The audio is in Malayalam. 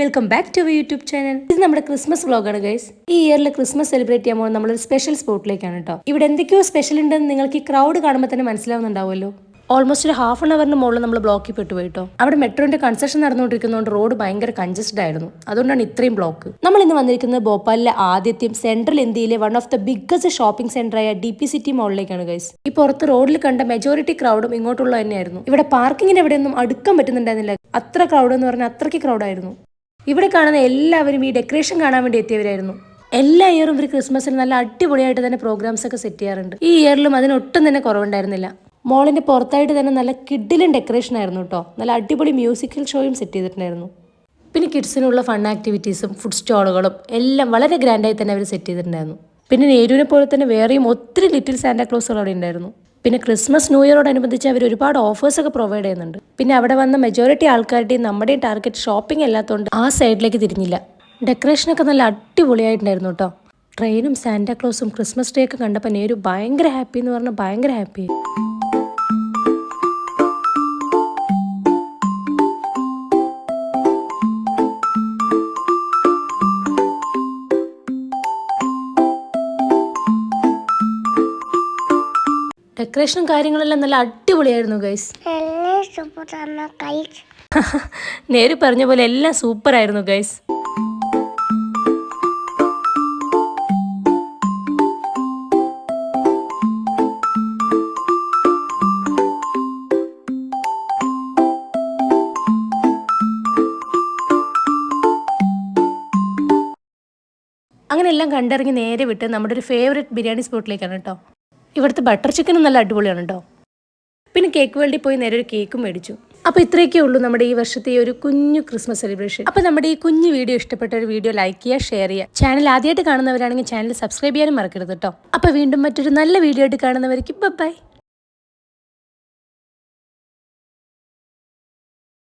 Welcome back to YouTube channel. ഇത് നമ്മുടെ ക്രിസ്മസ് വ്ളോഗാണ് ഗൈസ് ഈ ഇയറിൽ ക്രിസ്മസ് സെലിബ്രേറ്റ് ചെയ്യുമ്പോൾ നമ്മളൊരു സ്പെഷ്യൽ സ്പോട്ടിലേക്കാണ് കേട്ടോ ഇവിടെ എന്തൊക്കെയോ സ്പെഷ്യൽ ഉണ്ടെന്ന് നിങ്ങൾക്ക് ഈ ക്രൗഡ് കാണുമ്പോൾ തന്നെ മനസ്സിലാവുന്നുണ്ടാവുമല്ലോ. ഓൾമോസ്റ്റ് ഒരു ഹാഫ് ആൻ അവറിന് മുകളിൽ നമ്മൾ ബ്ലോക്കിൽ പെട്ടു പോയിട്ടോ അവിടെ മെട്രോന്റെ കൺസ്ട്രക്ഷൻ നടന്നുകൊണ്ടിരിക്കുന്നതുകൊണ്ട് റോഡ് ഭയങ്കര കൺജസ്റ്റഡ് ആയിരുന്നു. അതുകൊണ്ടാണ് ഇത്രയും ബ്ലോക്ക് നമ്മൾ ഇന്ന് വന്നിരിക്കുന്നത് ഭോപ്പാലിലെ ആദ്യത്തെയും സെൻട്രൽ ഇന്ത്യയിലെ one of the biggest shopping സെന്ററായ D P city മോളിലേക്കാണ് ഗൈസ് ഈ പുറത്ത് റോഡിൽ കണ്ട മെജോറിറ്റി ക്രൗഡും ഇങ്ങോട്ടുള്ള തന്നെയായിരുന്നു. ഇവിടെ പാർക്കിങ്ങിന് എവിടെയൊന്നും അടുക്കാൻ പറ്റുന്നുണ്ടായിരുന്നില്ല. അത്ര ക്രൗഡ് എന്ന് പറഞ്ഞാൽ അത്രയ്ക്ക് ക്രൗഡായിരുന്നു ഇവിടെ കാണുന്ന എല്ലാവരും ഈ ഡെക്കറേഷൻ കാണാൻ വേണ്ടി എത്തിയവരായിരുന്നു. എല്ലാ ഇയറും ഇവർ ക്രിസ്മസിന് നല്ല അടിപൊളിയായിട്ട് തന്നെ പ്രോഗ്രാംസ് ഒക്കെ സെറ്റ് ചെയ്യാറുണ്ട്. ഈ ഇയറിലും അതിനൊട്ടും തന്നെ കുറവുണ്ടായിരുന്നില്ല. മോളിന്റെ പുറത്തായിട്ട് തന്നെ നല്ല കിഡിലും ഡെക്കറേഷൻ ആയിരുന്നു കേട്ടോ നല്ല അടിപൊളി മ്യൂസിക്കൽ ഷോയും സെറ്റ് ചെയ്തിട്ടുണ്ടായിരുന്നു. പിന്നെ കിഡ്സിനുള്ള ഫൺ ആക്ടിവിറ്റീസും ഫുഡ് സ്റ്റോളുകളും എല്ലാം വളരെ ഗ്രാൻഡായി തന്നെ അവർ സെറ്റ് ചെയ്തിട്ടുണ്ടായിരുന്നു. പിന്നെ നേരുവിനെ പോലെ തന്നെ വേറെയും ഒത്തിരി ലിറ്റിൽ സാന്റാക്ലോസുകൾ അവിടെ ഉണ്ടായിരുന്നു. പിന്നെ ക്രിസ്മസ് ന്യൂ ഇയറോടനുബന്ധിച്ച് അവർ ഒരുപാട് ഓഫേഴ്സൊക്കെ പ്രൊവൈഡ് ചെയ്യുന്നുണ്ട്. പിന്നെ അവിടെ വന്ന മെജോറിറ്റി ആൾക്കാരുടെയും നമ്മുടെയും ടാർഗറ്റ് ഷോപ്പിംഗ് അല്ലാത്തതുകൊണ്ട് ആ സൈഡിലേക്ക് തിരിഞ്ഞില്ല. ഡെക്കറേഷനൊക്കെ നല്ല അടിപൊളിയായിട്ടുണ്ടായിരുന്നു കേട്ടോ ട്രെയിനും സാന്റാക്ലോസും ക്രിസ്മസ് ഡേ ഒക്കെ കണ്ടപ്പോൾ നേരു ഭയങ്കര ഹാപ്പി എന്ന് പറഞ്ഞാൽ ഭയങ്കര ഹാപ്പി ഡെക്കറേഷനും കാര്യങ്ങളെല്ലാം നല്ല അടിപൊളിയായിരുന്നു ഗൈസ് നേര് പറഞ്ഞ പോലെ എല്ലാം സൂപ്പർ ആയിരുന്നു ഗൈസ് അങ്ങനെ എല്ലാം കണ്ടിറങ്ങി നേരെ വിട്ട് നമ്മുടെ ഒരു ഫേവറേറ്റ് ബിരിയാണി സ്പോട്ടിലേക്കാണ് കേട്ടോ. ഇവിടുത്തെ ബട്ടർ ചിക്കൻ നല്ല അടിപൊളിയാണ് കേട്ടോ പിന്നെ കേക്ക് വേൾഡിൽ പോയി നേരെ ഒരു കേക്ക് മേടിച്ചു. അപ്പോൾ ഇത്രയൊക്കെ ഉള്ളൂ നമ്മുടെ ഈ വർഷത്തെ ഒരു കുഞ്ഞു ക്രിസ്മസ് സെലിബ്രേഷൻ അപ്പോൾ നമ്മുടെ ഈ കുഞ്ഞു വീഡിയോ ഇഷ്ടപ്പെട്ട ഒരു വീഡിയോ ലൈക്ക് ചെയ്യുക ഷെയർ ചെയ്യുക. ചാനൽ ആദ്യമായിട്ട് കാണുന്നവരാണെങ്കിൽ ചാനൽ സബ്സ്ക്രൈബ് ചെയ്യാനും മറക്കരുത് കേട്ടോ അപ്പോൾ വീണ്ടും മറ്റൊരു നല്ല വീഡിയോ ആയിട്ട് കാണുന്നവർക്ക് ബൈ